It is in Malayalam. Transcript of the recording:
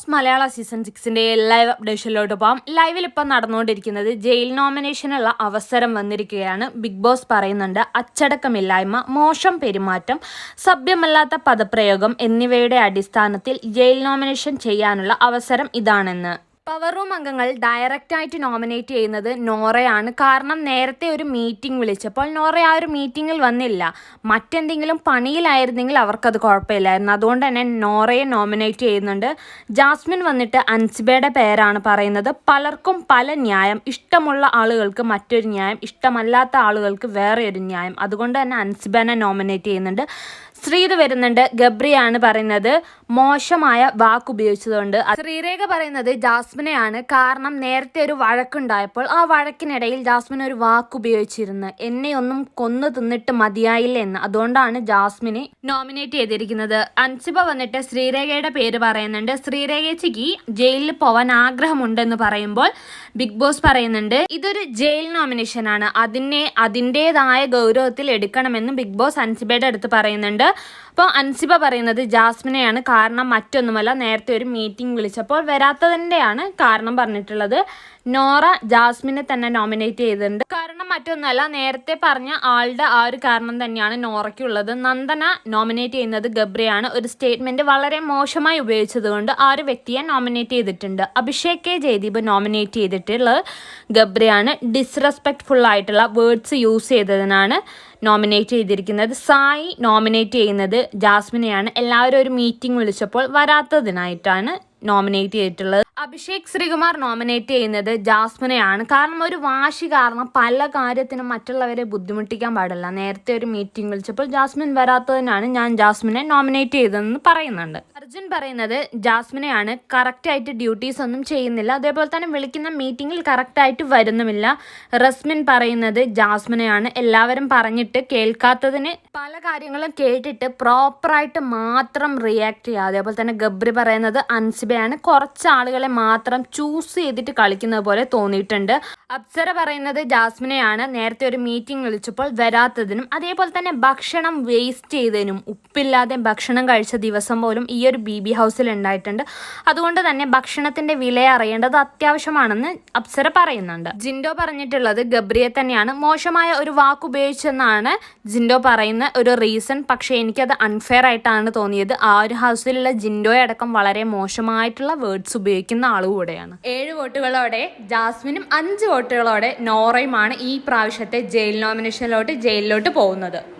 ബോസ് മലയാള സീസൺ സിക്സിന്റെ ലൈവ് അപ്ഡേഷനിലോട്ട് പോകാം ലൈവിൽ ഇപ്പം നടന്നുകൊണ്ടിരിക്കുന്നത് ജയിൽ നോമിനേഷനുള്ള അവസരം വന്നിരിക്കുകയാണ്. ബിഗ് ബോസ് പറയുന്നുണ്ട് അച്ചടക്കമില്ലായ്മ മോശം പെരുമാറ്റം സഭ്യമല്ലാത്ത പദപ്രയോഗം എന്നിവയുടെ അടിസ്ഥാനത്തിൽ ജയിൽ നോമിനേഷൻ ചെയ്യാനുള്ള അവസരം ഇതാണെന്ന്. പവർ റൂം അംഗങ്ങൾ ഡയറക്റ്റ് ആയിട്ട് നോമിനേറ്റ് ചെയ്യുന്നത് നോറയാണ്. കാരണം നേരത്തെ ഒരു മീറ്റിംഗ് വിളിച്ചപ്പോൾ നോറ ആ ഒരു മീറ്റിങ്ങിൽ വന്നില്ല. മറ്റെന്തെങ്കിലും പണിയിലായിരുന്നെങ്കിൽ അവർക്കത് കുഴപ്പമില്ലായിരുന്നു. അതുകൊണ്ട് തന്നെ നോറയെ നോമിനേറ്റ് ചെയ്യുന്നുണ്ട്. ജാസ്മിൻ വന്നിട്ട് അൻസിബയുടെ പേരാണ് പറയുന്നത്. പലർക്കും പല ന്യായം ഇഷ്ടമുള്ള ആളുകൾക്ക് മറ്റൊരു ന്യായം ഇഷ്ടമല്ലാത്ത ആളുകൾക്ക് വേറെ ഒരു ന്യായം. അതുകൊണ്ട് തന്നെ അൻസിബനെ നോമിനേറ്റ് ചെയ്യുന്നുണ്ട്. ശ്രീത് വരുന്നുണ്ട് ഗബ്രിയാണ് പറയുന്നത്. മോശമായ വാക്ക് ഉപയോഗിച്ചതുകൊണ്ട്. ശ്രീരേഖ പറയുന്നത് ജാസ്മിനെയാണ്. കാരണം നേരത്തെ ഒരു വഴക്കുണ്ടായപ്പോൾ ആ വഴക്കിനിടയിൽ ജാസ്മിൻ ഒരു വാക്ക് ഉപയോഗിച്ചിരുന്നു. എന്നെ ഒന്നും കൊന്നു തിന്നിട്ട് മതിയായില്ല എന്ന്. അതുകൊണ്ടാണ് ജാസ്മിനെ നോമിനേറ്റ് ചെയ്തിരിക്കുന്നത്. അൻസിബ വന്നിട്ട് ശ്രീരേഖയുടെ പേര് പറയുന്നുണ്ട്. ശ്രീരേഖയ്ക്ക് ജയിലിൽ പോവാൻ ആഗ്രഹമുണ്ടെന്ന് പറയുമ്പോൾ ബിഗ് ബോസ് പറയുന്നുണ്ട്. ഇതൊരു ജയിൽ നോമിനേഷൻ ആണ് അതിനെ അതിന്റെതായ ഗൗരവത്തിൽ എടുക്കണമെന്നും ബിഗ് ബോസ് അൻസിബയുടെ അടുത്ത് പറയുന്നുണ്ട്. അപ്പോൾ അൻസിബ പറയുന്നത് ജാസ്മിനെയാണ് കാരണം മറ്റൊന്നുമല്ല. നേരത്തെ ഒരു മീറ്റിംഗ് വിളിച്ചപ്പോൾ വരാത്തതിന്റെയാണ് കാരണം പറഞ്ഞിട്ടുള്ളത്. നോറ ജാസ്മിനെ തന്നെ നോമിനേറ്റ് ചെയ്തിട്ടുണ്ട്. കാരണം മറ്റൊന്നുമല്ല നേരത്തെ പറഞ്ഞ ആളുടെ ആ ഒരു കാരണം തന്നെയാണ് നോറയ്ക്കുള്ളത്. നന്ദന നോമിനേറ്റ് ചെയ്യുന്നത് ഗബ്രിയാണ്. ഒരു സ്റ്റേറ്റ്മെന്റ് വളരെ മോശമായി ഉപയോഗിച്ചതുകൊണ്ട് ആ ഒരു വ്യക്തിയെ നോമിനേറ്റ് ചെയ്തിട്ടുണ്ട്. അഭിഷേക് കെ ജയദീപ് നോമിനേറ്റ് ചെയ്തിട്ടുള്ളത് ഗബ്രിയാണ്. ഡിസ്റെസ്പെക്ട്ഫുൾ ആയിട്ടുള്ള വേർഡ്സ് യൂസ് ചെയ്തതിനാണ്. നോമിനേറ്റ് ചെയ്തിരിക്കുന്നത്. സായി നോമിനേറ്റ് ചെയ്യുന്നത് ജാസ്മിനെയാണ്. എല്ലാവരും ഒരു മീറ്റിംഗ് വിളിച്ചപ്പോൾ വരാത്തതിനായിട്ടാണ് നോമിനേറ്റ് ചെയ്തിട്ടുള്ളത്. അഭിഷേക് ശ്രീകുമാർ നോമിനേറ്റ് ചെയ്യുന്നത് ജാസ്മിനെയാണ്. കാരണം ഒരു വാശി കാരണം പല കാര്യത്തിനും മറ്റുള്ളവരെ ബുദ്ധിമുട്ടിക്കാൻ പാടില്ല. നേരത്തെ ഒരു മീറ്റിംഗ് വിളിച്ചപ്പോൾ ജാസ്മിൻ വരാത്തതിനാണ് ഞാൻ ജാസ്മിനെ നോമിനേറ്റ് ചെയ്തതെന്ന് പറയുന്നുണ്ട്. അർജുൻ പറയുന്നത് ജാസ്മിനെയാണ് കറക്റ്റായിട്ട് ഡ്യൂട്ടീസ് ഒന്നും ചെയ്യുന്നില്ല. അതേപോലെ തന്നെ വിളിക്കുന്ന മീറ്റിങ്ങിൽ കറക്റ്റായിട്ട് വരുന്നുമില്ല. റസ്മിൻ പറയുന്നത് ജാസ്മിനെയാണ്. എല്ലാവരും പറഞ്ഞിട്ട് കേൾക്കാത്തതിന് പല കാര്യങ്ങളും കേട്ടിട്ട് പ്രോപ്പറായിട്ട് മാത്രം റിയാക്ട് ചെയ്യുക. അതേപോലെ തന്നെ ഗബ്രി പറയുന്നത് അൻസിബയാണ്. കുറച്ച് ആളുകളെ മാത്രം ചൂസ് ചെയ്തിട്ട് കളിക്കുന്നത് പോലെ തോന്നിയിട്ടുണ്ട്. അപ്സര പറയുന്നത് ജാസ്മിനെയാണ്. നേരത്തെ ഒരു മീറ്റിംഗ് വിളിച്ചപ്പോൾ വരാത്തതിനും അതേപോലെ തന്നെ ഭക്ഷണം വേസ്റ്റ് ചെയ്തതിനും ഉപ്പില്ലാതെ ഭക്ഷണം കഴിച്ച ദിവസം പോലും ഈ ഒരു ബി ബി ഹൗസിൽ ഉണ്ടായിട്ടുണ്ട്. അതുകൊണ്ട് തന്നെ ഭക്ഷണത്തിന്റെ വില അറിയേണ്ടത് അത്യാവശ്യമാണെന്ന് അപ്സര പറയുന്നുണ്ട്. ജിൻഡോ പറഞ്ഞിട്ടുള്ളത് ഗബ്രിയെ തന്നെയാണ്. മോശമായ ഒരു വാക്ക് ഉപയോഗിച്ചെന്നാണ് ജിൻഡോ പറയുന്ന ഒരു റീസൺ പക്ഷേ എനിക്കത് അൺഫെയർ ആയിട്ടാണ് തോന്നിയത്. ആ ഒരു ഹൗസിലുള്ള ജിൻഡോയെ അടക്കം വളരെ മോശമായിട്ടുള്ള വേർഡ്സ് ഉപയോഗിക്കുന്ന ആൾ കൂടെയാണ്. ഏഴ് വോട്ടുകളോടെ ജാസ്മിനും അഞ്ച് വോട്ടുകളോടെ നോറയുമാണ് ഈ പ്രാവശ്യത്തെ ജയിൽ നോമിനേഷനിലോട്ട് ജയിലിലോട്ട് പോകുന്നത്.